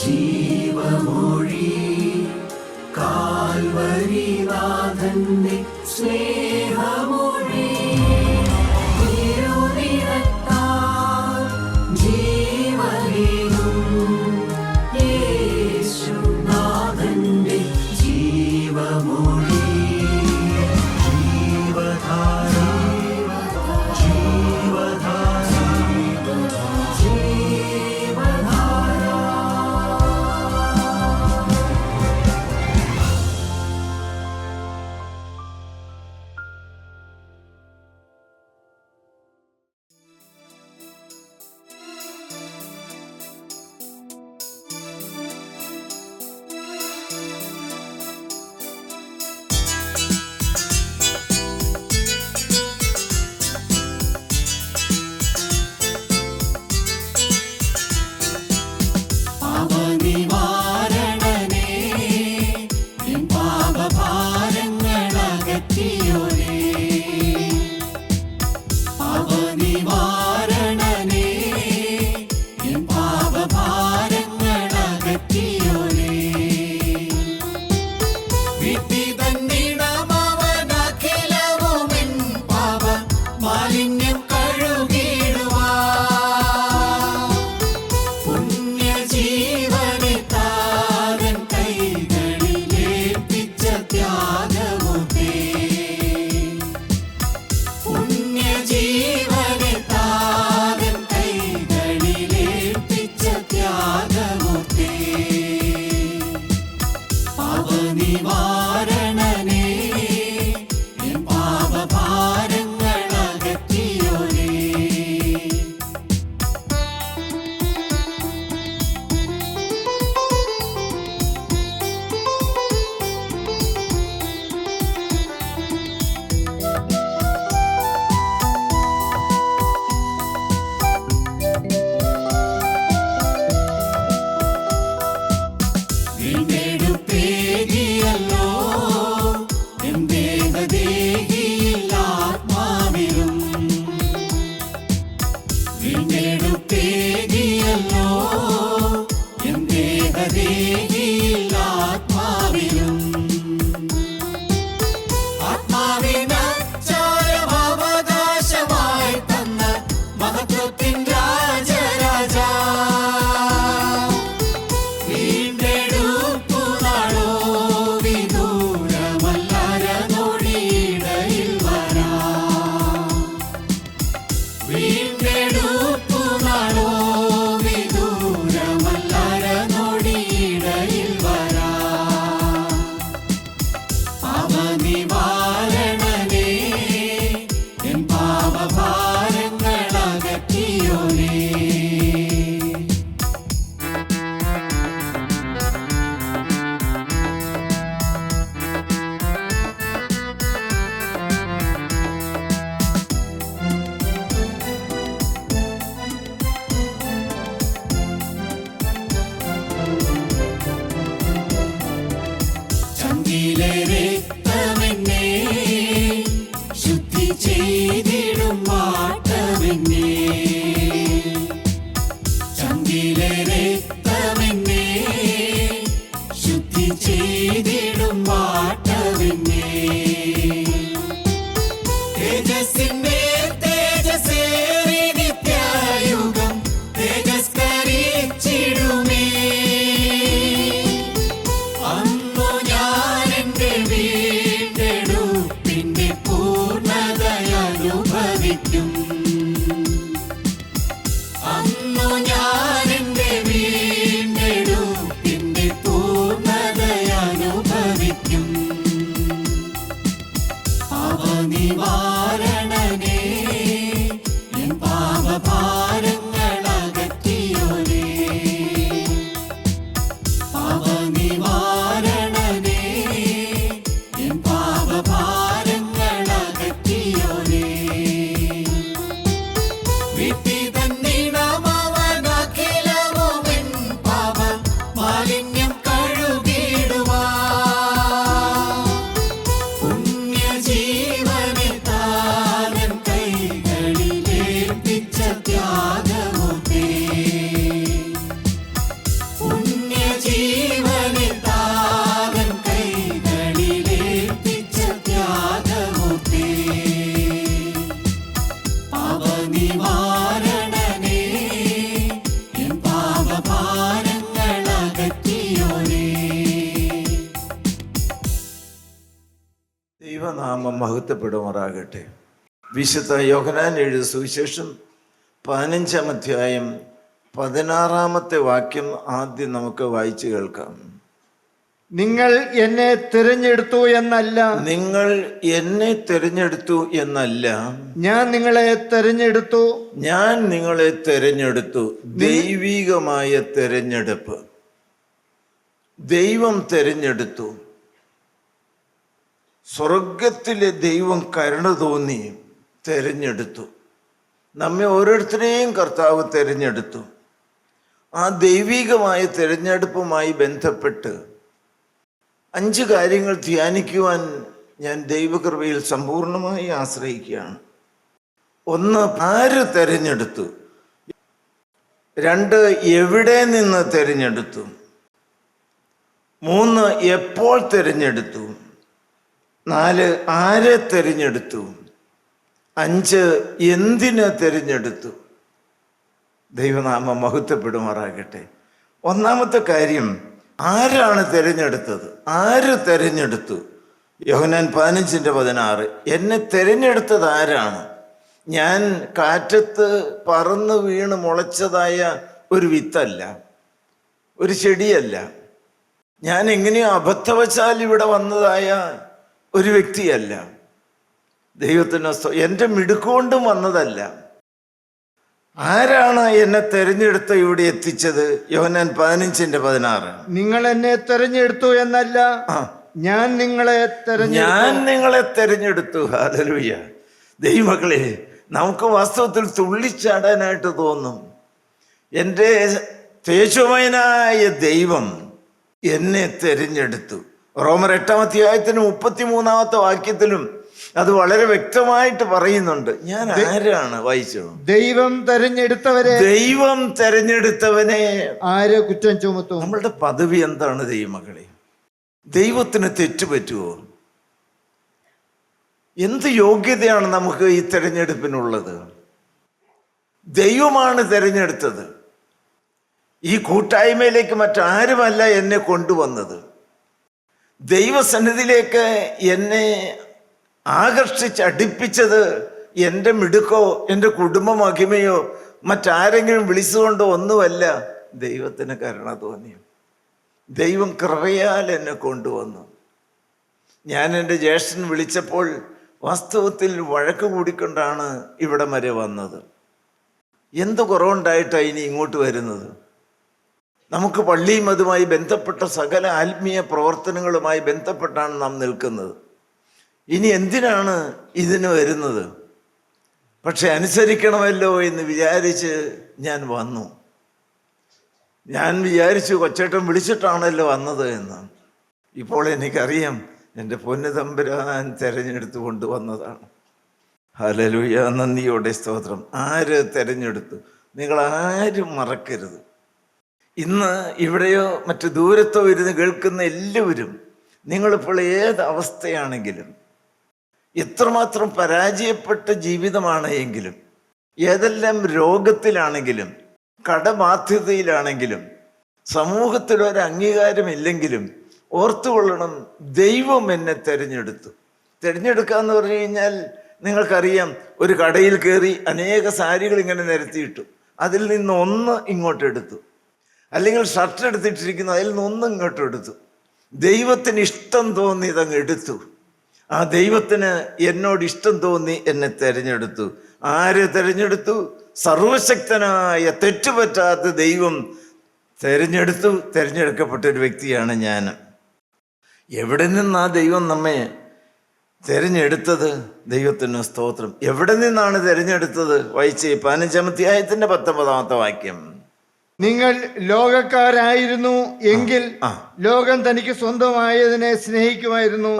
Jeevamozhi കാൽവരിനാഥന്റെ സ്നേഹമൊഴി You. can be ദൈവനാമം മഹത്വപ്പെടുമാറാകട്ടെ. വിശുദ്ധ യോഹനാൻ എഴുതിയ സുവിശേഷം പതിനഞ്ചാം അധ്യായം പതിനാറാമത്തെ വാക്യം ആദ്യം നമുക്ക് വായിച്ചു കേൾക്കാം. നിങ്ങൾ എന്നെ തിരഞ്ഞെടുത്തു എന്നല്ല. നിങ്ങൾ എന്നെ തിരഞ്ഞെടുത്തു എന്നല്ല. ഞാൻ നിങ്ങളെ തിരഞ്ഞെടുത്തു. ഞാൻ നിങ്ങളെ തിരഞ്ഞെടുത്തു. ദൈവികമായ തിരഞ്ഞെടുപ്പ്. ദൈവം തിരഞ്ഞെടുത്തു. സ്വർഗത്തിലെ ദൈവം കരുണ തോന്നി തിരഞ്ഞെടുത്തു. നമ്മെ ഓരോരുത്തരെയും കർത്താവ് തിരഞ്ഞെടുത്തു. ആ ദൈവികമായ തിരഞ്ഞെടുപ്പുമായി ബന്ധപ്പെട്ട് അഞ്ച് കാര്യങ്ങൾ ധ്യാനിക്കുവാൻ ഞാൻ ദൈവകൃപയിൽ സമ്പൂർണമായി ആശ്രയിക്കുകയാണ്. ഒന്ന് ആര് തിരഞ്ഞെടുത്തു? രണ്ട് എവിടെ നിന്ന് തിരഞ്ഞെടുത്തു? മൂന്ന് എപ്പോൾ തിരഞ്ഞെടുത്തു? നാല് ആരെ തിരഞ്ഞെടുത്തു? അഞ്ച് എന്തിന് തിരഞ്ഞെടുത്തു? ദൈവനാമം മഹത്വപ്പെടുമാറാകട്ടെ. ഒന്നാമത്തെ കാര്യം ആരാണ് തിരഞ്ഞെടുത്തത്? ആര് തിരഞ്ഞെടുത്തു? യോഹനാൻ പതിനഞ്ചിന്റെ പതിനാറ്. എന്നെ തിരഞ്ഞെടുത്തത് ആരാണ്? ഞാൻ കാറ്റത്ത് പറന്ന് വീണ് മുളച്ചതായ ഒരു വിത്തല്ല ഒരു ചെടിയല്ല. ഞാൻ എങ്ങനെയോ അബദ്ധവശാൽ ഇവിടെ വന്നതായ ഒരു വ്യക്തിയല്ല. ദൈവത്തിന് എന്റെ മിടുക്കുകൊണ്ടും വന്നതല്ല. ആരാണ് എന്നെ തെരഞ്ഞെടുത്ത് ഇവിടെ എത്തിച്ചത്? യോഹനാൻ പതിനഞ്ചിന്റെ പതിനാറ്. നിങ്ങൾ എന്നെ തെരഞ്ഞെടുത്തു എന്നല്ല ഞാൻ നിങ്ങളെ ഞാൻ നിങ്ങളെ തെരഞ്ഞെടുത്തു. ഹാലലുയ്യ ദൈവമക്കളെ നമുക്ക് വാസ്തവത്തിൽ തുള്ളിച്ചാടാനായിട്ട് തോന്നും. എന്റെ തേജോമയനായ ദൈവം എന്നെ തെരഞ്ഞെടുത്തു. റോമർ എട്ടാം മുപ്പത്തി മൂന്നാമത്തെ വാക്യത്തിലും അത് വളരെ വ്യക്തമായിട്ട് പറയുന്നുണ്ട്. ഞാൻ ആരാണ് വായിച്ചോ ദൈവം തെരഞ്ഞെടുത്തവരെ. ദൈവം തെരഞ്ഞെടുത്തവനെ. ആര് കുറ്റം ചുമത്തും? നമ്മളുടെ പദവി എന്താണ് ദൈവമകളെ ദൈവത്തിന് തെറ്റുപറ്റുമോ എന്ത് യോഗ്യതയാണ് നമുക്ക് ഈ തെരഞ്ഞെടുപ്പിനുള്ളത്? ദൈവമാണ് തെരഞ്ഞെടുത്തത്. ഈ കൂട്ടായ്മയിലേക്ക് മറ്റാരുമല്ല എന്നെ കൊണ്ടുവന്നത്. ദൈവസന്നിധിയിലേക്ക് എന്നെ ആകർഷിച്ച് അടിപ്പിച്ചത് എന്റെ മിടുക്കോ എന്റെ കുടുംബ മഹിമയോ മറ്റാരെങ്കിലും വിളിച്ചുകൊണ്ടോ ഒന്നുമല്ല ദൈവത്തിന് കരുണ തോന്നി. ദൈവം കൃപയാൽ എന്നെ കൊണ്ടുവന്നു. ഞാൻ എന്റെ ജ്യേഷ്ഠൻ വിളിച്ചപ്പോൾ വാസ്തവത്തിൽ വഴക്ക് കൂടിക്കൊണ്ടാണ് ഇവിടെ വരെ വന്നത്. എന്ത് കുറവുണ്ടായിട്ടാണ് ഇനി ഇങ്ങോട്ട് വരുന്നത്? നമുക്ക് പള്ളിയും അതുമായി ബന്ധപ്പെട്ട സകല ആത്മീയ പ്രവർത്തനങ്ങളുമായി ബന്ധപ്പെട്ടാണ് നാം നിൽക്കുന്നത്. ഇനി എന്തിനാണ് ഇതിന് വരുന്നത്? പക്ഷെ അനുസരിക്കണമല്ലോ എന്ന് വിചാരിച്ച് ഞാൻ വന്നു. ഞാൻ വിചാരിച്ചു കൊച്ചേട്ടൻ വിളിച്ചിട്ടാണല്ലോ വന്നത് എന്ന്. ഇപ്പോൾ എനിക്കറിയാം എന്റെ പൊന്നു തമ്പുരാൻ തിരഞ്ഞെടുത്ത് കൊണ്ടുവന്നതാണ്. ഹലലുയ നന്ദിയോടെ സ്തോത്രം. ആര് തിരഞ്ഞെടുത്തു? നിങ്ങൾ ആരും മറക്കരുത്. ഇന്ന് ഇവിടെയോ മറ്റു ദൂരത്തോ ഇരുന്ന് കേൾക്കുന്ന എല്ലാവരും നിങ്ങളിപ്പോൾ ഏത് അവസ്ഥയാണെങ്കിലും എത്രമാത്രം പരാജയപ്പെട്ട ജീവിതമാണ് എങ്കിലും ഏതെല്ലാം രോഗത്തിലാണെങ്കിലും കടബാധ്യതയിലാണെങ്കിലും സമൂഹത്തിൽ ഒരു അംഗീകാരമില്ലെങ്കിലും ഓർത്തുകൊള്ളണം ദൈവം എന്നെ തിരഞ്ഞെടുത്തു. തിരഞ്ഞെടുക്കുക എന്ന് പറഞ്ഞു കഴിഞ്ഞാൽ നിങ്ങൾക്കറിയാം ഒരു കടയിൽ കയറി അനേക സാരികൾ ഇങ്ങനെ നിരത്തിയിട്ടു. അതിൽ നിന്ന് ഒന്ന് ഇങ്ങോട്ട് എടുത്തു. അല്ലെങ്കിൽ ഷർട്ട് എടുത്തിട്ടിരിക്കുന്നു അതിൽ നിന്ന് ഒന്ന് ഇങ്ങോട്ട് എടുത്തു. ദൈവത്തിന് ഇഷ്ടം തോന്നി ഇതങ്ങ് എടുത്തു. ആ ദൈവത്തിന് എന്നോട് ഇഷ്ടം തോന്നി എന്നെ തിരഞ്ഞെടുത്തു. ആര് തിരഞ്ഞെടുത്തു? സർവശക്തനായ തെറ്റുപറ്റാത്ത ദൈവം തിരഞ്ഞെടുത്തു. തിരഞ്ഞെടുക്കപ്പെട്ട ഒരു വ്യക്തിയാണ് ഞാൻ. എവിടെ നിന്നാ ദൈവം നമ്മെ തിരഞ്ഞെടുത്തത്? ദൈവത്തിന് സ്തോത്രം. എവിടെ നിന്നാണ് തിരഞ്ഞെടുത്തത്? വായിച്ച് പതിനഞ്ചാമത്തെ പതിനഞ്ചാമധ്യായത്തിന്റെ പത്തൊമ്പതാമത്തെ വാക്യം. നിങ്ങൾ ലോകക്കാരായിരുന്നു എങ്കിൽ ലോകം തനിക്ക് സ്വന്തമായതിനെ സ്നേഹിക്കുമായിരുന്നു.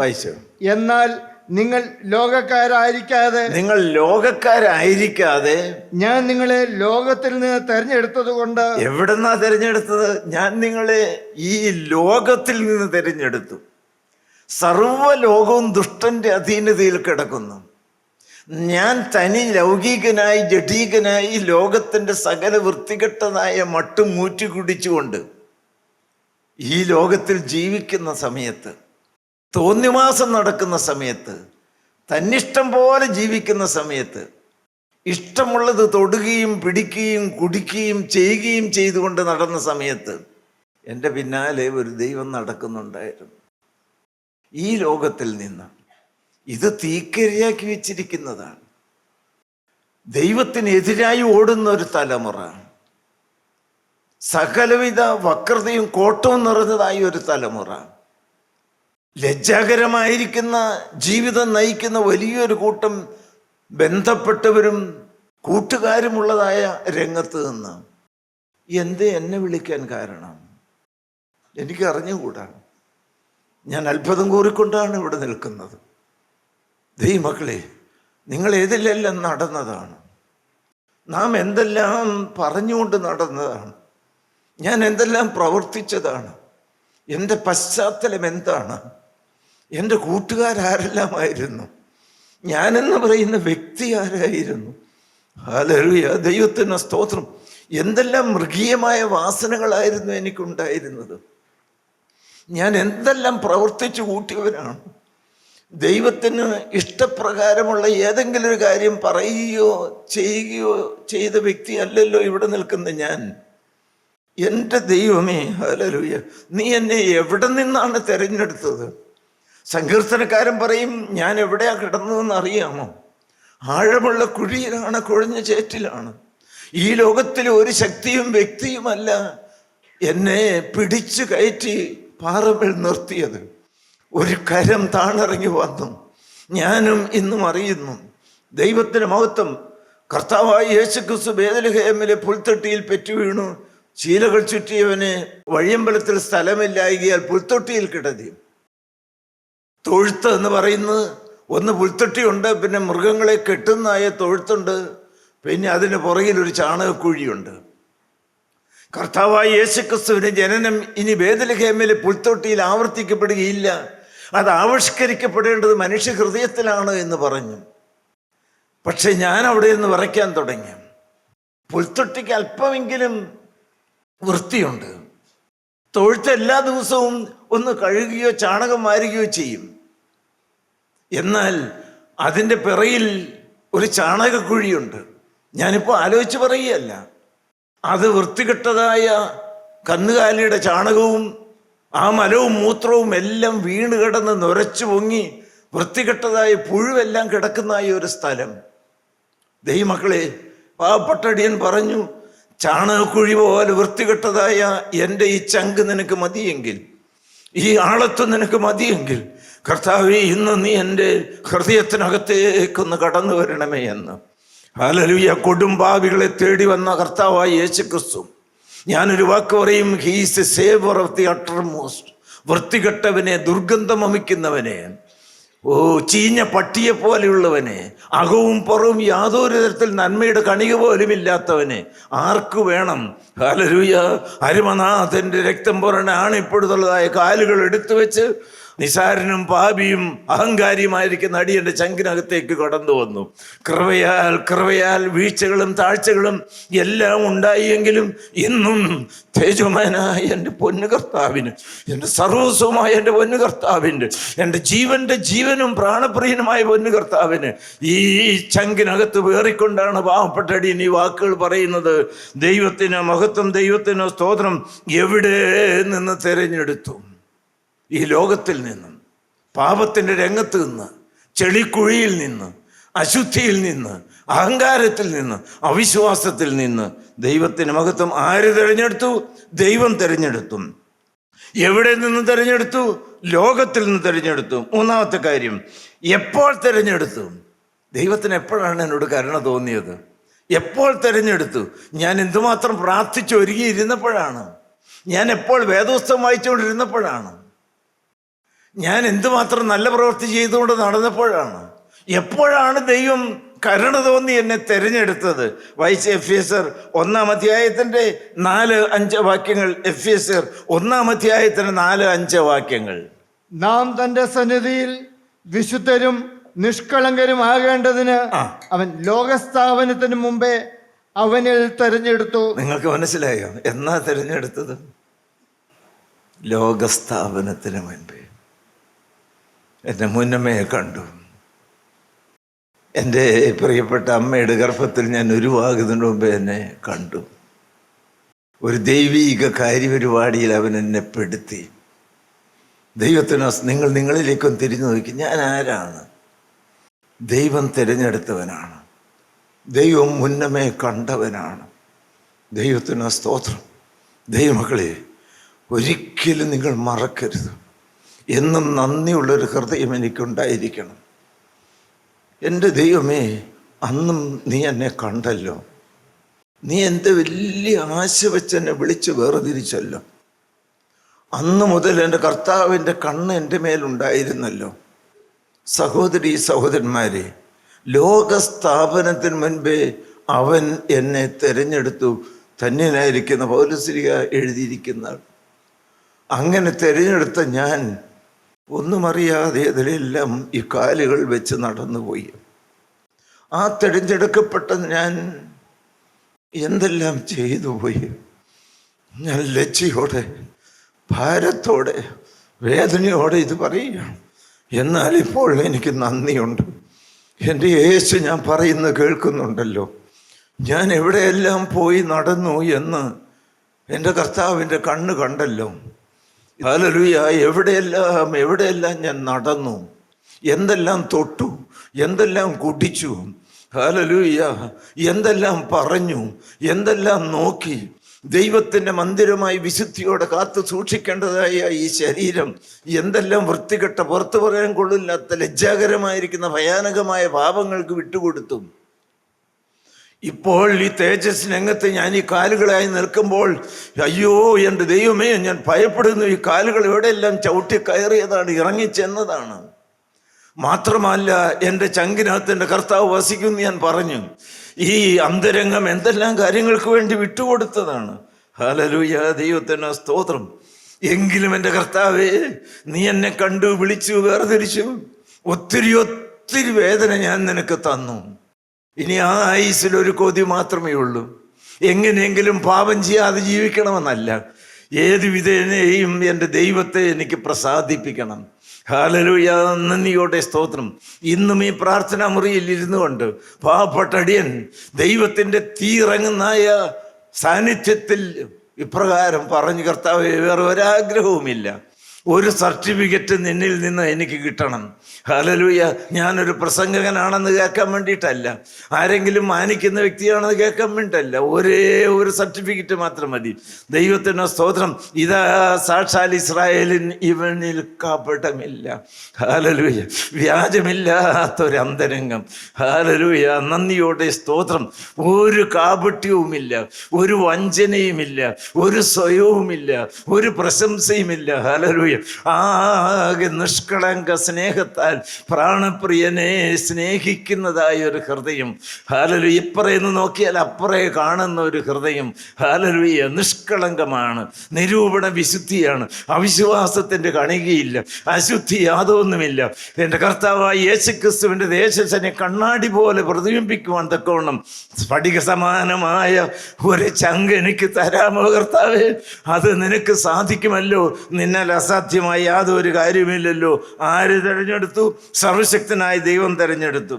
എന്നാൽ നിങ്ങൾ ലോകക്കാരായിരിക്കാതെ നിങ്ങൾ ലോകക്കാരായിരിക്കാതെ ഞാൻ നിങ്ങളെ ലോകത്തിൽ നിന്ന് തെരഞ്ഞെടുത്തത് കൊണ്ട് എവിടെന്നാ തെരഞ്ഞെടുത്തത്? ഞാൻ നിങ്ങളെ ഈ ലോകത്തിൽ നിന്ന് തിരഞ്ഞെടുത്തു. സർവലോകവും ദുഷ്ടന്റെ അധീനതയിൽ കിടക്കുന്നു. ഞാൻ തനി ലൗകികനായി ജഡീകനായി ലോകത്തിന്റെ സകല വൃത്തികെട്ടതായ മട്ടും മൂറ്റി കുടിച്ചുകൊണ്ട് ഈ ലോകത്തിൽ ജീവിക്കുന്ന സമയത്ത് തോന്നിമാസം നടക്കുന്ന സമയത്ത് തന്നിഷ്ടം പോലെ ജീവിക്കുന്ന സമയത്ത് ഇഷ്ടമുള്ളത് തൊടുകയും പിടിക്കുകയും കുടിക്കുകയും ചെയ്യുകയും ചെയ്തുകൊണ്ട് നടന്ന സമയത്ത് എന്റെ പിന്നാലെ ഒരു ദൈവം നടക്കുന്നുണ്ടായിരുന്നു. ഈ ലോകത്തിൽ നിന്ന് ഇത് തീക്കരിയാക്കി വെച്ചിരിക്കുന്നതാണ്. ദൈവത്തിനെതിരായി ഓടുന്ന ഒരു തലമുറ സകലവിധ വക്രതയും കോട്ടവും നിറഞ്ഞതായ ഒരു തലമുറ ലജ്ജാകരമായിരിക്കുന്ന ജീവിതം നയിക്കുന്ന വലിയൊരു കൂട്ടം ബന്ധപ്പെട്ടവരും കൂട്ടുകാരുമുള്ളതായ രംഗത്ത് നിന്ന് എന്ത് എന്നെ വിളിക്കാൻ കാരണം? എനിക്ക് അറിഞ്ഞുകൂടാ ഞാൻ അത്ഭുതം കൂറിക്കൊണ്ടാണ് ഇവിടെ നിൽക്കുന്നത്. ദൈവമക്കളെ നിങ്ങൾ ഏതിലെല്ലാം നടന്നതാണ്? നാം എന്തെല്ലാം പറഞ്ഞുകൊണ്ട് നടന്നതാണ്? ഞാൻ എന്തെല്ലാം പ്രവർത്തിച്ചതാണ്? എന്റെ പശ്ചാത്തലം എന്താണ്? എന്റെ കൂട്ടുകാരാരെല്ലാമായിരുന്നു ഞാനെന്ന് പറയുന്ന വ്യക്തി ആരായിരുന്നു? ഹാലറിയ ദൈവത്തിന് സ്തോത്രം. എന്തെല്ലാം മൃഗീയമായ വാസനകളായിരുന്നു എനിക്കുണ്ടായിരുന്നത്? ഞാൻ എന്തെല്ലാം പ്രവർത്തിച്ചു കൂട്ടിയവനാണ്? ദൈവത്തിന് ഇഷ്ടപ്രകാരമുള്ള ഏതെങ്കിലും ഒരു കാര്യം പറയുകയോ ചെയ്യുകയോ ചെയ്ത വ്യക്തി അല്ലല്ലോ ഇവിടെ നിൽക്കുന്ന ഞാൻ. എന്റെ ദൈവമേ ഹലലുയ നീ എന്നെ എവിടെ നിന്നാണ് തിരഞ്ഞെടുത്തത്? സങ്കീർത്തനക്കാരൻ പറയും ഞാൻ എവിടെയാ കിടന്നതെന്ന് അറിയാമോ? ആഴമുള്ള കുഴിയിലാണ് കുഴഞ്ഞ ചേറ്റിലാണ്. ഈ ലോകത്തിലെ ഒരു ശക്തിയും വ്യക്തിയുമല്ല എന്നെ പിടിച്ചു കയറ്റി പാറമ്പിൽ നിർത്തിയത്. ഒരു കരം താണിറങ്ങി വന്നു. ഞാനും ഇന്നും അറിയുന്നു. ദൈവത്തിന് മഹത്വം കർത്താവായ യേശുക്രിസ്തു ബേദലഹേമിലെ പുൽത്തൊട്ടിയിൽ പെറ്റു വീണു. ശീലകൾ ചുറ്റിയവന് വഴിയമ്പലത്തിൽ സ്ഥലമില്ലായികയാൽ പുൽത്തൊട്ടിയിൽ കിടതി തൊഴുത്ത് എന്ന് പറയുന്നത് ഒന്ന് പുൽത്തൊട്ടിയുണ്ട് പിന്നെ മൃഗങ്ങളെ കെട്ടുന്നതായ തൊഴുത്തുണ്ട് പിന്നെ അതിന് പുറകിൽ ഒരു ചാണകക്കുഴിയുണ്ട്. കർത്താവായ യേശുക്രിസ്തുവിന്റെ ജനനം ഇനി വേദലഹേമിലെ പുൽത്തൊട്ടിയിൽ ആവർത്തിക്കപ്പെടുകയില്ല. അത് ആവിഷ്കരിക്കപ്പെടേണ്ടത് മനുഷ്യ ഹൃദയത്തിലാണ് എന്ന് പറഞ്ഞു. പക്ഷെ ഞാൻ അവിടെ നിന്ന് വിറയ്ക്കാൻ തുടങ്ങി. പുൽത്തൊട്ടിക്ക് അല്പമെങ്കിലും വൃത്തിയുണ്ട്. തൊഴുത്ത് എല്ലാ ദിവസവും ഒന്ന് കഴുകുകയോ ചാണകം വാരുകയോ ചെയ്യും. എന്നാൽ അതിന്റെ പിറയിൽ ഒരു ചാണകക്കുഴിയുണ്ട്. ഞാനിപ്പോൾ ആലോചിച്ച് പറയുകയല്ല. അത് വൃത്തികെട്ടതായ കന്നുകാലിയുടെ ചാണകവും ആ മലവും മൂത്രവും എല്ലാം വീണ് കിടന്ന് നുരച്ചു പൊങ്ങി വൃത്തികെട്ടതായ പുഴുവെല്ലാം കിടക്കുന്നതായ ഒരു സ്ഥലം. ദൈവമക്കളെ പാവപ്പെട്ടടിയൻ പറഞ്ഞു ചാണകക്കുഴി പോലെ വൃത്തികെട്ടതായ എന്റെ ഈ ചങ്ക് നിനക്ക് മതിയെങ്കിൽ ഈ ആളത്വം നിനക്ക് മതിയെങ്കിൽ കർത്താവെ ഇന്ന് നീ എന്റെ ഹൃദയത്തിനകത്തേക്കൊന്ന് കടന്നു വരണമേ എന്ന് ഹാലലുയ കൊടുംപാവികളെ തേടി വന്ന കർത്താവായി യേശു ക്രിസ്തു ഞാനൊരു വാക്ക് പറയും he's a saviour of the uttermost വൃത്തികെട്ടവനെ ദുർഗന്ധം അമിക്കുന്നവനെ ഓ ചീഞ്ഞ പട്ടിയെ പോലെയുള്ളവനെ അകവും പുറവും യാതൊരു തരത്തിൽ നന്മയുടെ കണിക പോലും ഇല്ലാത്തവനെ ആർക്ക് വേണം? ഹാലരൂയ അരുമനാഥന്റെ രക്തം പുറണാണ് ഇപ്പോഴത്തുള്ളതായ കാലുകൾ എടുത്തു വെച്ച് നിസാരനും പാപിയും അഹങ്കാരിയുമായിരിക്കുന്ന അടിയന്റെ ചങ്കിനകത്തേക്ക് കടന്നു വന്നു. കൃപയാൽ കൃപയാൽ വീഴ്ചകളും താഴ്ചകളും എല്ലാം ഉണ്ടായിയെങ്കിലും ഇന്നും തേജോമയനായ എന്റെ പൊന്നു കർത്താവിന് എന്റെ സർവസ്വമായ എന്റെ പൊന്നു കർത്താവിന്റെ എന്റെ ജീവന്റെ ജീവനും പ്രാണപ്രിയനുമായ പൊന്നു കർത്താവിന് ഈ ചങ്കിനകത്ത് വേറിക്കൊണ്ടാണ് പാവപ്പെട്ട അടിയൻ ഈ വാക്കുകൾ പറയുന്നത്. ദൈവത്തിന് മഹത്വം ദൈവത്തിന് സ്തോത്രം എവിടെ നിന്ന് തിരഞ്ഞെടുത്തു? ഈ ലോകത്തിൽ നിന്നും പാപത്തിന്റെ രംഗത്ത് നിന്ന് ചെളിക്കുഴിയിൽ നിന്ന് അശുദ്ധിയിൽ നിന്ന് അഹങ്കാരത്തിൽ നിന്ന് അവിശ്വാസത്തിൽ നിന്ന് ദൈവത്തിന് മഹത്വം ആര് തിരഞ്ഞെടുത്തു? ദൈവം തിരഞ്ഞെടുത്തു. എവിടെ നിന്ന് തിരഞ്ഞെടുത്തു? ലോകത്തിൽ നിന്ന് തിരഞ്ഞെടുത്തു. മൂന്നാമത്തെ കാര്യം എപ്പോൾ തിരഞ്ഞെടുത്തു? ദൈവത്തിന് എപ്പോഴാണ് എന്നോട് കരുണ തോന്നിയത്? എപ്പോൾ തിരഞ്ഞെടുത്തു? ഞാൻ എന്തുമാത്രം പ്രാർത്ഥിച്ചൊരുങ്ങിയിരുന്നപ്പോഴാണ് ഞാൻ എപ്പോൾ വേദോസ്തം വായിച്ചുകൊണ്ടിരുന്നപ്പോഴാണ്? ഞാൻ എന്തുമാത്രം നല്ല പ്രവൃത്തി ചെയ്തുകൊണ്ട് നടന്നപ്പോഴാണ്? എപ്പോഴാണ് ദൈവം കരുണ തോന്നി എന്നെ തിരഞ്ഞെടുത്തത്? വൈസ് എഫ് എസ് ആർ ഒന്നാം അധ്യായത്തിന്റെ നാല് അഞ്ച് വാക്യങ്ങൾ. എഫ് എസ് ആർ ഒന്നാം അധ്യായത്തിന്റെ നാല് അഞ്ച് വാക്യങ്ങൾ. നാം തന്റെ സന്നിധിയിൽ വിശുദ്ധരും നിഷ്കളങ്കരും ആകേണ്ടതിന് അവൻ ലോകസ്ഥാപനത്തിന് മുമ്പേ അവനിൽ തെരഞ്ഞെടുത്തു. നിങ്ങൾക്ക് മനസ്സിലായോ? എന്നാ തിരഞ്ഞെടുത്തത്? ലോകസ്ഥാപനത്തിന് മുൻപേ. എന്നെ മുന്നമ്മയെ കണ്ടു. എന്റെ പ്രിയപ്പെട്ട അമ്മയുടെ ഗർഭത്തിൽ ഞാൻ ഉരുവാകുന്നതിന് മുമ്പ് എന്നെ കണ്ടു. ഒരു ദൈവീക കാര്യപരിപാടിയിൽ അവൻ എന്നെ പെടുത്തി. ദൈവത്തിന് നിങ്ങൾ നിങ്ങളിലേക്കും തിരിഞ്ഞു നോക്കി ഞാൻ ആരാണ്? ദൈവം തിരഞ്ഞെടുത്തവനാണ്. ദൈവം മുന്നമേ കണ്ടവനാണ്. ദൈവത്തിന് സ്തോത്രം. ദൈവമക്കളെ ഒരിക്കലും നിങ്ങൾ മറക്കരുത്. എന്നും നന്ദിയുള്ളൊരു ഹൃദയം എനിക്കുണ്ടായിരിക്കണം. എന്റെ ദൈവമേ അന്നും നീ എന്നെ കണ്ടല്ലോ. നീ എന്റെ വലിയ ആശ വെച്ച് എന്നെ വിളിച്ച് വേർതിരിച്ചല്ലോ. അന്ന് മുതൽ എന്റെ കർത്താവിന്റെ കണ്ണ് എന്റെ മേലുണ്ടായിരുന്നല്ലോ. സഹോദരി സഹോദരന്മാരെ ലോകസ്ഥാപനത്തിന് മുൻപേ അവൻ എന്നെ തിരഞ്ഞെടുത്തു. തന്നെയായിരിക്കുന്ന പൗരസ്ലിക എഴുതിയിരിക്കുന്ന അങ്ങനെ തിരഞ്ഞെടുത്ത ഞാൻ ഒന്നും അറിയാതെ അതിലെല്ലാം ഈ കാലുകൾ വെച്ച് നടന്നുപോയി. ആ തെരഞ്ഞെടുക്കപ്പെട്ട ഞാൻ എന്തെല്ലാം ചെയ്തു പോയി ഞാൻ ലജ്ജയോടെ ഭാരത്തോടെ വേദനയോടെ ഇത് പറയുകയാണ്. എന്നാൽ ഇപ്പോൾ എനിക്ക് നന്ദിയുണ്ട്. എന്റെ യേശു ഞാൻ പറയുന്നത് കേൾക്കുന്നുണ്ടല്ലോ. ഞാൻ എവിടെയെല്ലാം പോയി നടന്നു എന്ന് എന്റെ കർത്താവിന്റെ കണ്ണ് കണ്ടല്ലോ. ഹാലലുയ എവിടെയെല്ലാം എവിടെയെല്ലാം ഞാൻ നടന്നു? എന്തെല്ലാം തൊട്ടു? എന്തെല്ലാം കുടിച്ചു? ഹാലലൂയ എന്തെല്ലാം പറഞ്ഞു? എന്തെല്ലാം നോക്കി? ദൈവത്തിന്റെ മന്ദിരമായി വിശുദ്ധിയോടെ കാത്തു സൂക്ഷിക്കേണ്ടതായ ഈ ശരീരം എന്തെല്ലാം വൃത്തികെട്ട പുറത്തു പറയാൻ കൊള്ളില്ലാത്ത ലജ്ജാകരമായിരിക്കുന്ന ഭയാനകമായ പാപങ്ങൾക്ക് വിട്ടുകൊടുത്തു. ഇപ്പോൾ ഈ തേജസ്സിനകത്ത് ഞാൻ ഈ കാലുകളായി നിൽക്കുമ്പോൾ അയ്യോ എന്റെ ദൈവമേ ഞാൻ ഭയപ്പെടുന്നു. ഈ കാലുകൾ എവിടെയെല്ലാം ചവിട്ടി കയറിയതാണ് ഇറങ്ങിച്ചെന്നതാണ്. മാത്രമല്ല എന്റെ ചങ്കിനകത്ത് എന്റെ കർത്താവ് വസിക്കുന്നു ഞാൻ പറഞ്ഞു. ഈ അന്തരംഗം എന്തെല്ലാം കാര്യങ്ങൾക്ക് വേണ്ടി വിട്ടുകൊടുത്തതാണ്. ഹലലൂയ ദൈവത്തിന് സ്തോത്രം. എങ്കിലും എന്റെ കർത്താവേ നീ എന്നെ കണ്ടു വിളിച്ചു വേർതിരിച്ചു. ഒത്തിരി ഒത്തിരി വേദന ഞാൻ നിനക്ക് തന്നു. ഇനി ആ ആയുസിൽ ഒരു കൊതി മാത്രമേ ഉള്ളൂ. എങ്ങനെയെങ്കിലും പാപം ചെയ്യാതെ ജീവിക്കണമെന്നല്ല. ഏത് വിധേനയും എന്റെ ദൈവത്തെ എനിക്ക് പ്രസാദിപ്പിക്കണം. ഹാലലൂയ നന്ദിയോടെ സ്തോത്രം. ഇന്നും ഈ പ്രാർത്ഥനാ മുറിയിൽ ഇരുന്നു കൊണ്ട് പാവപ്പെട്ടടിയൻ ദൈവത്തിന്റെ തീറങ്ങുന്നായ സാന്നിധ്യത്തിൽ ഇപ്രകാരം പറഞ്ഞു കർത്താവ് വേറെ ഒരാഗ്രഹവുമില്ല. ഒരു സർട്ടിഫിക്കറ്റ് നിന്നിൽ നിന്ന് എനിക്ക് കിട്ടണം. ഹലലൂയ ഞാനൊരു പ്രസംഗകനാണെന്ന് കേൾക്കാൻ വേണ്ടിയിട്ടല്ല. ആരെങ്കിലും മാനിക്കുന്ന വ്യക്തിയാണെന്ന് കേൾക്കാൻ വേണ്ടിയിട്ടല്ല. ഒരേ ഒരു സർട്ടിഫിക്കറ്റ് മാത്രം മതി. ദൈവത്തിന് സ്തോത്രം ഇതാ സാക്ഷാൽ ഇസ്രായേലിൻ ഇവനിൽ കപടമില്ല. ഹാലലൂയ വ്യാജമില്ലാത്തൊരു അന്തരംഗം ഹാലലൂയ നന്ദിയോടെ സ്തോത്രം. ഒരു കാപട്യവുമില്ല ഒരു വഞ്ചനയുമില്ല ഒരു സ്വയവുമില്ല ഒരു പ്രശംസയുമില്ല. ഹാലലൂയ ആകെ നിഷ്കളങ്ക സ്നേഹത്താൽ പ്രാണപ്രിയനെ സ്നേഹിക്കുന്നതായ ഒരു ഹൃദയം ഹാലലു ഇപ്പറേന്ന് നോക്കിയാൽ അപ്പറേ കാണുന്ന ഒരു ഹൃദയം. ഹാലലുയ നിഷ്കളങ്കമാണ്. നിരൂപണ വിശുദ്ധിയാണ്. അവിശ്വാസത്തിന്റെ കണികയില്ല. അശുദ്ധി യാതൊന്നുമില്ല. എന്റെ കർത്താവായ യേശുക്രിസ്തുവിന്റെ ദേശസനെ കണ്ണാടി പോലെ പ്രതിബിംബിക്കുവാൻ തക്കവണ്ണം സ്ഫടിക സമാനമായ ഒരു ചങ്ക് എനിക്ക് തരാമോ കർത്താവേ? അത് നിനക്ക് സാധിക്കുമല്ലോ. നിന്നാൽ അസാധ്യമായ യാതൊരു കാര്യമില്ലല്ലോ. ആര് തിരഞ്ഞെടുത്തു? സർവശക്തനായ ദൈവം തിരഞ്ഞെടുത്തു.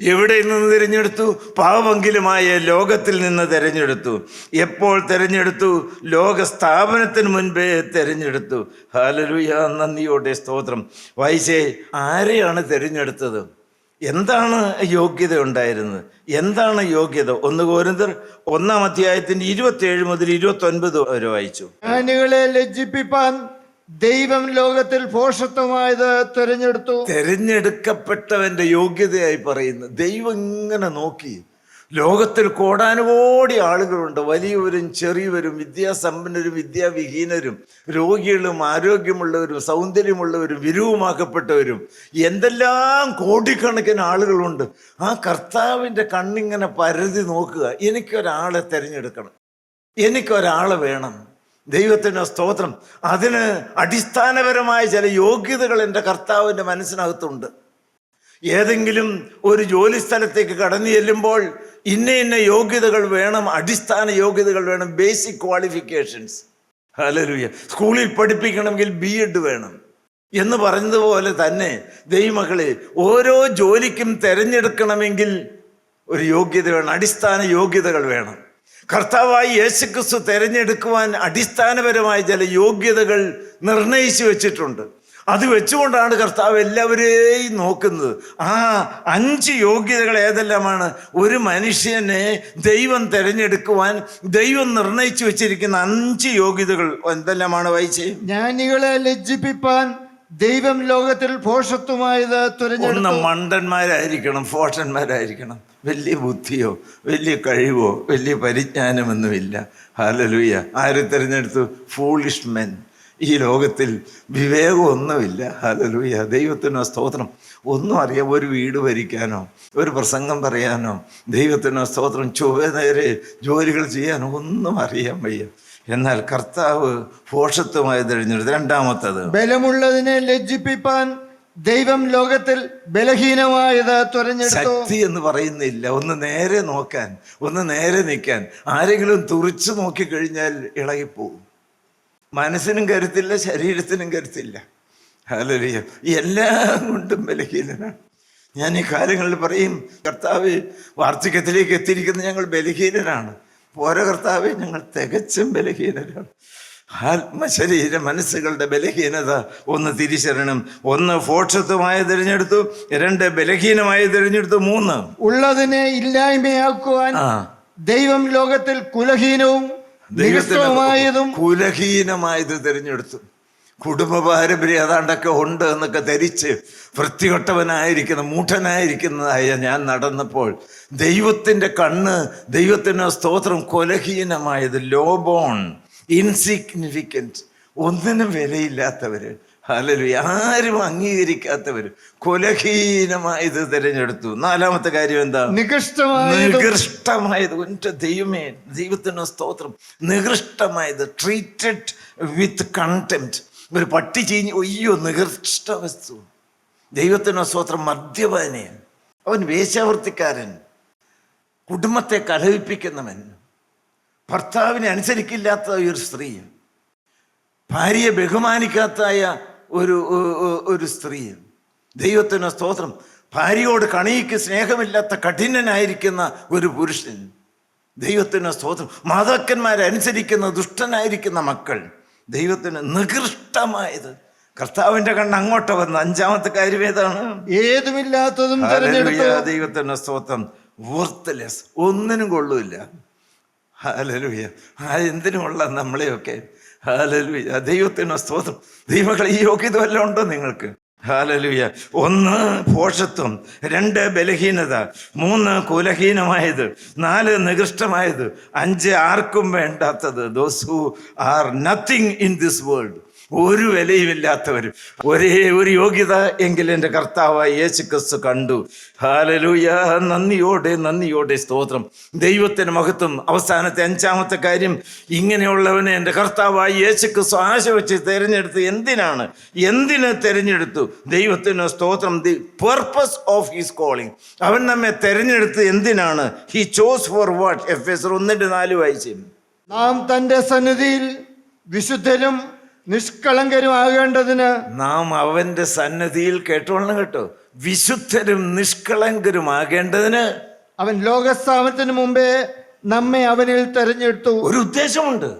എവിടെ നിന്ന് തിരഞ്ഞെടുത്തു? പാവമെങ്കിലുമായ ലോകത്തിൽ നിന്ന് തിരഞ്ഞെടുത്തു. എപ്പോൾ തിരഞ്ഞെടുത്തു? ലോക സ്ഥാപനത്തിന് മുൻപേ തിരഞ്ഞെടുത്തു. ഹാലലുയ നന്ദിയോടെ സ്തോത്രം. വായിച്ചേ ആരെയാണ് തിരഞ്ഞെടുത്തത്? എന്താണ് യോഗ്യത ഉണ്ടായിരുന്നത്? എന്താണ് യോഗ്യത? ഒന്ന് കോരിന്തർ ഒന്നാം അധ്യായത്തിന്റെ ഇരുപത്തിയേഴ് മുതൽ ഇരുപത്തി ഒൻപത് വരെ വായിച്ചു. ലജ്ജിപ്പിപ്പാൻ ദൈവം ലോകത്തിൽ പോഷത്വമായത് തിരഞ്ഞെടുത്തു. തിരഞ്ഞെടുക്കപ്പെട്ടവന്റെ യോഗ്യതയായി പറയുന്നു. ദൈവം ഇങ്ങനെ നോക്കി. ലോകത്തിൽ കോടാനുകോടി ആളുകളുണ്ട്. വലിയവരും ചെറിയവരും വിദ്യാസമ്പന്നരും വിദ്യാവിഹീനരും രോഗികളും ആരോഗ്യമുള്ളവരും സൗന്ദര്യമുള്ളവരും വിരൂപമാക്കപ്പെട്ടവരും എന്തെല്ലാം കോടിക്കണക്കിന് ആളുകളുണ്ട്. ആ കർത്താവിന്റെ കണ്ണിങ്ങനെ പരതി നോക്കുക. എനിക്കൊരാളെ തിരഞ്ഞെടുക്കണം. എനിക്കൊരാളെ വേണം. ദൈവത്തിന് സ്തോത്രം. അതിന് അടിസ്ഥാനപരമായ ചില യോഗ്യതകൾ എന്റെ കർത്താവിന്റെ മനസ്സിനകത്തുണ്ട്. ഏതെങ്കിലും ഒരു ജോലി സ്ഥലത്തേക്ക് കടന്നു ചെല്ലുമ്പോൾ ഇന്ന ഇന്ന യോഗ്യതകൾ വേണം അടിസ്ഥാന യോഗ്യതകൾ വേണം ബേസിക് ക്വാളിഫിക്കേഷൻസ് ഹലലുയ സ്കൂളിൽ പഠിപ്പിക്കണമെങ്കിൽ ബി എഡ് വേണം. എന്ന് പറഞ്ഞതുപോലെ തന്നെ ദൈവമക്കളെ ഓരോ ജോലിക്കും തിരഞ്ഞെടുക്കണമെങ്കിൽ ഒരു യോഗ്യത വേണം അടിസ്ഥാന യോഗ്യതകൾ വേണം. കർത്താവായി യേശുക്രിസ്തു തിരഞ്ഞെടുക്കുവാൻ അടിസ്ഥാനപരമായ ചില യോഗ്യതകൾ നിർണയിച്ചു വെച്ചിട്ടുണ്ട്. അത് വെച്ചുകൊണ്ടാണ് കർത്താവ് എല്ലാവരെയും നോക്കുന്നത്. ആ അഞ്ച് യോഗ്യതകൾ ഏതെല്ലാമാണ്? ഒരു മനുഷ്യനെ ദൈവം തിരഞ്ഞെടുക്കുവാൻ ദൈവം നിർണയിച്ചു വെച്ചിരിക്കുന്ന അഞ്ച് യോഗ്യതകൾ എന്തെല്ലാമാണ് വായിച്ചേ? ജ്ഞാനികളെ ലജ്ജിപ്പിപ്പാൻ ദൈവം ലോകത്തിൽ ഭോഷത്വമായത് തിരഞ്ഞെടുക്കുന്ന മണ്ടന്മാരായിരിക്കണം ഫോഷന്മാരായിരിക്കണം വലിയ ബുദ്ധിയോ വലിയ കഴിവോ വലിയ പരിജ്ഞാനമൊന്നുമില്ല. ഹാലലൂയ ആര് തിരഞ്ഞെടുത്തു? ഫൂളിഷ് മെൻ ഈ ലോകത്തിൽ വിവേകമൊന്നുമില്ല. ഹാലലൂയ ദൈവത്തിനോ സ്തോത്രം. ഒന്നും അറിയാം. ഒരു വീട് ഭരിക്കാനോ ഒരു പ്രസംഗം പറയാനോ ദൈവത്തിനോ സ്തോത്രം ചൊവ്വ നേരെ ജോലികൾ ചെയ്യാനോ ഒന്നും അറിയാൻ വയ്യ. എന്നാൽ കർത്താവ് ഭോഷത്വമായി തിരഞ്ഞെടുത്തു. രണ്ടാമത്തത്. ബലമുള്ളതിനെ ലജ്ജിപ്പിപ്പാൻ ദൈവം ലോകത്തിൽ ബലഹീനമായത് തുരഞ്ഞെടുത്തു. ശക്തി എന്ന് പറയുന്നില്ല. ഒന്ന് നേരെ നോക്കാൻ ഒന്ന് നേരെ നിൽക്കാൻ. ആരെങ്കിലും തുറിച്ചു നോക്കിക്കഴിഞ്ഞാൽ ഇളകിപ്പോവും. മനസ്സിനും കരുത്തില്ല ശരീരത്തിനും കരുത്തില്ല. ഹല്ലേലൂയ. എല്ലാം കൊണ്ടും ബലഹീനനാണ്. ഞാൻ ഈ കാര്യങ്ങളിൽ പറയും കർത്താവ് വാർദ്ധക്യത്തിലേക്ക് എത്തിയിരിക്കുന്ന ഞങ്ങൾ ബലഹീനരാണ്. ഓരോ കർത്താവ് ഞങ്ങൾ തികച്ചും ബലഹീനരാണ്. ആത്മശരീര മനസ്സുകളുടെ ബലഹീനത ഒന്ന് തിരിച്ചറിയണം. ഒന്ന് ഫോക്ഷത്വമായ തിരഞ്ഞെടുത്തു രണ്ട് ബലഹീനമായി തിരഞ്ഞെടുത്തു മൂന്ന്. ഉള്ളതിനെ ഇല്ലായ്മയാക്കുവാൻ ദൈവം ലോകത്തിൽ കുലഹീനവും നികൃഷ്ടവുമായതും കുലഹീനമായത് തിരഞ്ഞെടുത്തു. കുടുംബ പാരമ്പര്യം അതാണ്ടൊക്കെ ഉണ്ട് എന്നൊക്കെ ധരിച്ച് വൃത്തികെട്ടവനായിരിക്കുന്ന മൂഢനായിരിക്കുന്നതായ ഞാൻ നടന്നപ്പോൾ ദൈവത്തിന്റെ കണ്ണ് ദൈവത്തിന്റെ സ്തോത്രം കൊലഹീനമായത് ലോബോൺ ഇൻസിഗ്നിഫിക്കന്റ് ഒന്നിനും വിലയില്ലാത്തവർ അല്ലല്ലോ ആരും അംഗീകരിക്കാത്തവർ കൊലഹീനമായത് തിരഞ്ഞെടുത്തു. നാലാമത്തെ കാര്യം എന്താ? നികൃഷ്ടമായതും. എന്റെ ദൈവമേ ദൈവത്തിന് സ്തോത്രം. നികൃഷ്ടമായത്. ട്രീറ്റഡ് വിത്ത് കണ്ടംപ്റ്റ് ഒരു പട്ടി ചീഞ്ഞ് ഒയ്യോ നികൃഷ്ട വസ്തു. ദൈവത്തിന് സ്തോത്രം. മദ്യപാനിയൻ അവൻ വേശ്യാവൃത്തിക്കാരൻ. കുടുംബത്തെ കലഹിപ്പിക്കുന്നവൻ. ഭർത്താവിനെ അനുസരിക്കില്ലാത്ത ഒരു സ്ത്രീ ഭാര്യയെ ബഹുമാനിക്കാത്തായ ഒരു ഒരു സ്ത്രീ. ദൈവത്തിന് സ്തോത്രം. ഭാര്യയോട് കണിക്ക് സ്നേഹമില്ലാത്ത കഠിനനായിരിക്കുന്ന ഒരു പുരുഷൻ. ദൈവത്തിന് സ്തോത്രം. മാതാക്കന്മാരെ അനുസരിക്കുന്ന ദുഷ്ടനായിരിക്കുന്ന മക്കൾ. ദൈവത്തിന് നികൃഷ്ടമായത്. കർത്താവിന്റെ കണ്ണ് അങ്ങോട്ട് വന്ന അഞ്ചാമത്തെ കാര്യം ഏതാണ്? ഏതുമില്ലാത്തതും ദൈവത്തിന്റെ സ്തോത്രം. വർത്ത്ലെസ് ഒന്നിനും കൊള്ളൂല ഹാലലുയ. ആ എന്തിനുമുള്ള നമ്മളെയൊക്കെ? ഹാലലുയ. ദൈവത്തിന് സ്തോത്രം. ദൈവങ്ങൾ ഈ യോഗ്യത വല്ലതും ഉണ്ടോ നിങ്ങൾക്ക്? ഹാലലുയ. ഒന്ന് പോഷത്വം രണ്ട് ബലഹീനത മൂന്ന് കുലഹീനമായത് നാല് നികൃഷ്ടമായത് അഞ്ച് ആർക്കും വേണ്ടാത്തത്. Those who are nothing in this world ഒരു വിലയുമില്ലാത്തവർ ഒരേ ഒരു യോഗ്യത എങ്കിൽ എന്റെ കർത്താവായ യേശു ക്രിസ്തു കണ്ടു. ഹാലലൂയ നന്ദിയോടെ നന്ദിയോടെ സ്തോത്രം. ദൈവത്തിന് മഹത്വം. അവസാനത്തെ അഞ്ചാമത്തെ കാര്യം ഇങ്ങനെയുള്ളവനെ എന്റെ കർത്താവായ യേശു ക്രിസ്തു ആശ വെച്ച് തിരഞ്ഞെടുത്ത് എന്തിനാണ്? എന്തിനെ തിരഞ്ഞെടുത്തു? ദൈവത്തിന് സ്തോത്രം. The purpose of his calling അവൻ നമ്മെ തിരഞ്ഞെടുത്ത് എന്തിനാണ്? He chose for what F S ഒന്നിന്റെ നാല് വായിച്ചു. നാം തന്റെ സന്നിധിയിൽ വിശുദ്ധരും നിഷ്കളങ്കരുമാകേണ്ടതിന് നാം അവന്റെ സന്നദ്ധിയിൽ കേട്ടോളണം കേട്ടോ. വിശുദ്ധരും നിഷ്കളങ്കരുമാകേണ്ടതിന് അവൻ ലോകസ്ഥാപനത്തിന് മുമ്പേ നമ്മെ അവനിൽ തെരഞ്ഞെടുത്തു. ഒരു ഉദ്ദേശമുണ്ട്.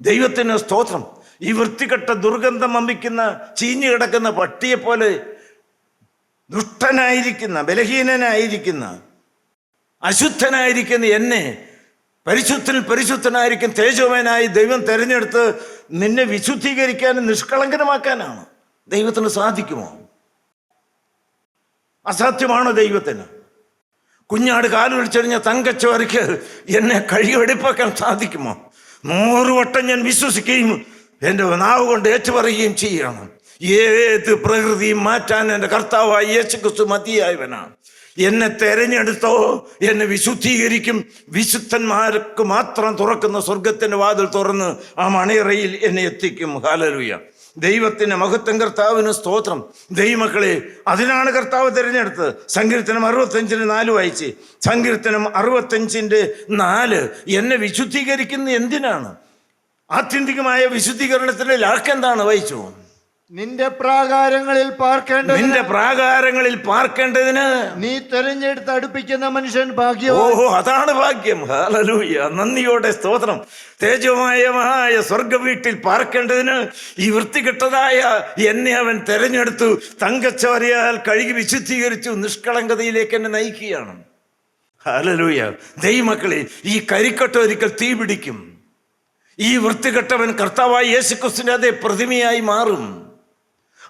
ദൈവത്തിന് സ്തോത്രം. ഈ വൃത്തികെട്ട ദുർഗന്ധം അമ്പിക്കുന്ന ചീഞ്ഞു കിടക്കുന്ന പട്ടിയെ പോലെ ദുഷ്ടനായിരിക്കുന്ന ബലഹീനനായിരിക്കുന്ന അശുദ്ധനായിരിക്കുന്ന എന്നെ പരിശുദ്ധൻ പരിശുദ്ധനായിരിക്കും തേജോമനായി ദൈവം തെരഞ്ഞെടുത്ത് നിന്നെ വിശുദ്ധീകരിക്കാനും നിഷ്കളങ്കനമാക്കാനാണ്. ദൈവത്തിന് സാധിക്കുമോ? അസാധ്യമാണോ ദൈവത്തിന്? കുഞ്ഞാട് കാലുവഴിച്ചെറിഞ്ഞ തങ്കച്ചവർക്ക് എന്നെ കഴിവെടുപ്പാക്കാൻ സാധിക്കുമോ? നൂറുവട്ടം ഞാൻ വിശ്വസിക്കുകയും എന്റെ നാവ് കൊണ്ട് ഏറ്റുപറയുകയും ചെയ്യണം ഏത് പ്രകൃതിയും മാറ്റാൻ എന്റെ കർത്താവായി യേശുക്രിസ്തു മതിയായവനാണ്. എന്നെ തെരഞ്ഞെടുത്തോ എന്നെ വിശുദ്ധീകരിക്കും. വിശുദ്ധന്മാർക്ക് മാത്രം തുറക്കുന്ന സ്വർഗത്തിന്റെ വാതിൽ തുറന്ന് ആ മണിയറയിൽ എന്നെ എത്തിക്കും. ഹാലലുയ ദൈവത്തിന്റെ മഹത്വം കർത്താവിന് സ്തോത്രം. ദൈവമക്കളെ അതിനാണ് കർത്താവ് തിരഞ്ഞെടുത്തത്. സങ്കീർത്തനം അറുപത്തഞ്ചിന് നാല് വായിച്ച്. സങ്കീർത്തനം അറുപത്തഞ്ചിന്റെ നാല്. എന്നെ വിശുദ്ധീകരിക്കുന്ന എന്തിനാണ്? ആത്യന്തികമായ വിശുദ്ധീകരണത്തിന്റെ ലാക്കെന്താണ് വായിച്ചു. നിന്റെ പ്രാകാരങ്ങളിൽ പാർക്കേണ്ടത് നിന്റെ പ്രാകാരങ്ങളിൽ പാർക്കേണ്ടതിന് നീ തെരഞ്ഞെടുത്ത് അടുപ്പിക്കുന്ന മനുഷ്യൻ ഭാഗ്യം ഓഹോ അതാണ് ഭാഗ്യം. ഹാലലൂയ നന്ദിയോടെ സ്തോത്രം. തേജോമയമായ സ്വർഗ വീട്ടിൽ പാർക്കേണ്ടതിന് ഈ വൃത്തികെട്ടതായ എന്നെ അവൻ തെരഞ്ഞെടുത്തു. തങ്കച്ചോരയാൽ കഴുകി വിശുദ്ധീകരിച്ചു നിഷ്കളങ്കതയിലേക്ക് എന്നെ നയിക്കുകയാണ്. ഹാലലൂയ ദൈവമക്കളെ ഈ കരിക്കട്ട ഒരിക്കൽ തീ പിടിക്കും. ഈ വൃത്തികെട്ടവൻ കർത്താവായ യേശുക്രിസ്തുവിന്റെ അതേ പ്രതിമയായി മാറും.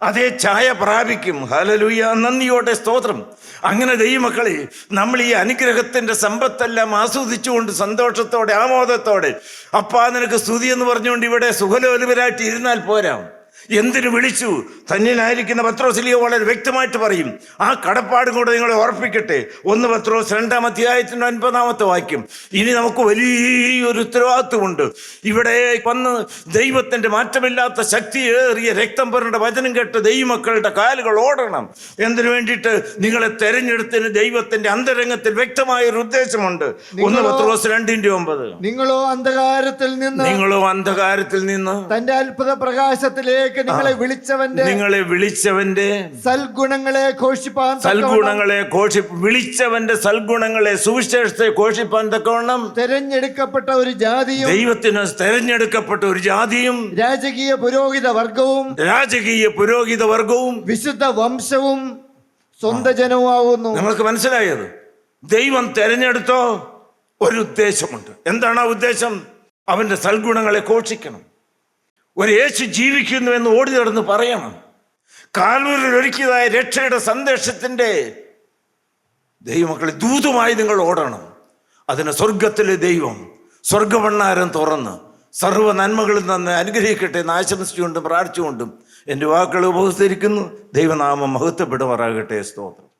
അതേ ഛായ പ്രാപിക്കും. ഹലലുയ നന്ദിയോടെ സ്തോത്രം. അങ്ങനെ ദൈവമക്കളെ നമ്മൾ ഈ അനുഗ്രഹത്തിന്റെ സമ്പത്തെല്ലാം ആസ്വദിച്ചുകൊണ്ട് സന്തോഷത്തോടെ ആമോദത്തോടെ അപ്പാ നിനക്ക് സ്തുതി എന്ന് പറഞ്ഞുകൊണ്ട് ഇവിടെ സുഖലോലുപരായിട്ട് ഇരുന്നാൽ പോരാ. എന്തിനു വിളിച്ചു? തന്നിലായിരിക്കുന്ന പത്രോസിലിയോ വളരെ വ്യക്തമായിട്ട് പറയും ആ കടപ്പാടും കൂടെ നിങ്ങളെ ഓർപ്പിക്കട്ടെ ഒന്ന് പത്രോസ് രണ്ടാം അധ്യായത്തിന്റെ ഒൻപതാമത്തെ വാക്യം. ഇനി നമുക്ക് വലിയൊരു ഉത്തരവാദിത്വമുണ്ട്. ഇവിടെ വന്ന് ദൈവത്തിന്റെ മാറ്റമില്ലാത്ത ശക്തിയേറിയ രക്തം പുരണ്ട വചനം കേട്ട് ദൈവമക്കളുടെ കാലുകൾ ഓടണം. എന്തിനു വേണ്ടിയിട്ട്? നിങ്ങളെ തെരഞ്ഞെടുത്തതിന് ദൈവത്തിന്റെ അന്തരംഗത്തിൽ വ്യക്തമായ ഒരു ഉദ്ദേശമുണ്ട്. ഒന്ന് പത്രോസ് രണ്ടിന്റെ ഒമ്പത്. നിങ്ങളോ അന്ധകാരത്തിൽ നിന്ന് നിങ്ങളോ അന്ധകാരത്തിൽ നിന്ന് തന്റെ അത്ഭുത പ്രകാശത്തിലേക്ക് നിങ്ങളെ വിളിച്ചവന്റെ നിങ്ങളെ വിളിച്ചവന്റെ സൽഗുണങ്ങളെ ഘോഷിപ്പാൻ സൽഗുണങ്ങളെ ഘോഷി വിളിച്ചവന്റെ സൽഗുണങ്ങളെ സുവിശേഷത്തെ ഘോഷിപ്പാൻ തക്കവണ്ണം തെരഞ്ഞെടുക്കപ്പെട്ട ഒരു ജാതിയും ദൈവത്തിന് തെരഞ്ഞെടുക്കപ്പെട്ട ഒരു ജാതിയും രാജകീയ പുരോഹിത വർഗവും രാജകീയ പുരോഹിത വർഗവും വിശുദ്ധ വംശവും സ്വന്ത ജനവുമാവുന്നു. നിങ്ങൾക്ക് മനസ്സിലായത്? ദൈവം തെരഞ്ഞെടുത്തോ ഒരു ഉദ്ദേശമുണ്ട്. എന്താണ് ആ ഉദ്ദേശം? അവന്റെ സൽഗുണങ്ങളെ ഘോഷിക്കണം. ഒരു യേശു ജീവിക്കുന്നു എന്ന് ഓടി നടന്ന് പറയണം. കാൽവരിൽ ഒരുക്കിയതായ രക്ഷയുടെ സന്ദേശത്തിന്റെ ദൈവമക്കളെ ദൂതുമായി നിങ്ങൾ ഓടണം. അതിന് സ്വർഗത്തിലെ ദൈവം സ്വർഗഭണ്ണാരം തുറന്ന് സർവ നന്മകളിൽ നിന്ന് അനുഗ്രഹിക്കട്ടെ എന്ന് ആശംസിച്ചുകൊണ്ടും പ്രാർത്ഥിച്ചുകൊണ്ടും എന്റെ വാക്കുകൾ ഉപസരിക്കുന്നു ദൈവനാമം മഹത്വപ്പെടുമാറാകട്ടെ. സ്തോത്രം.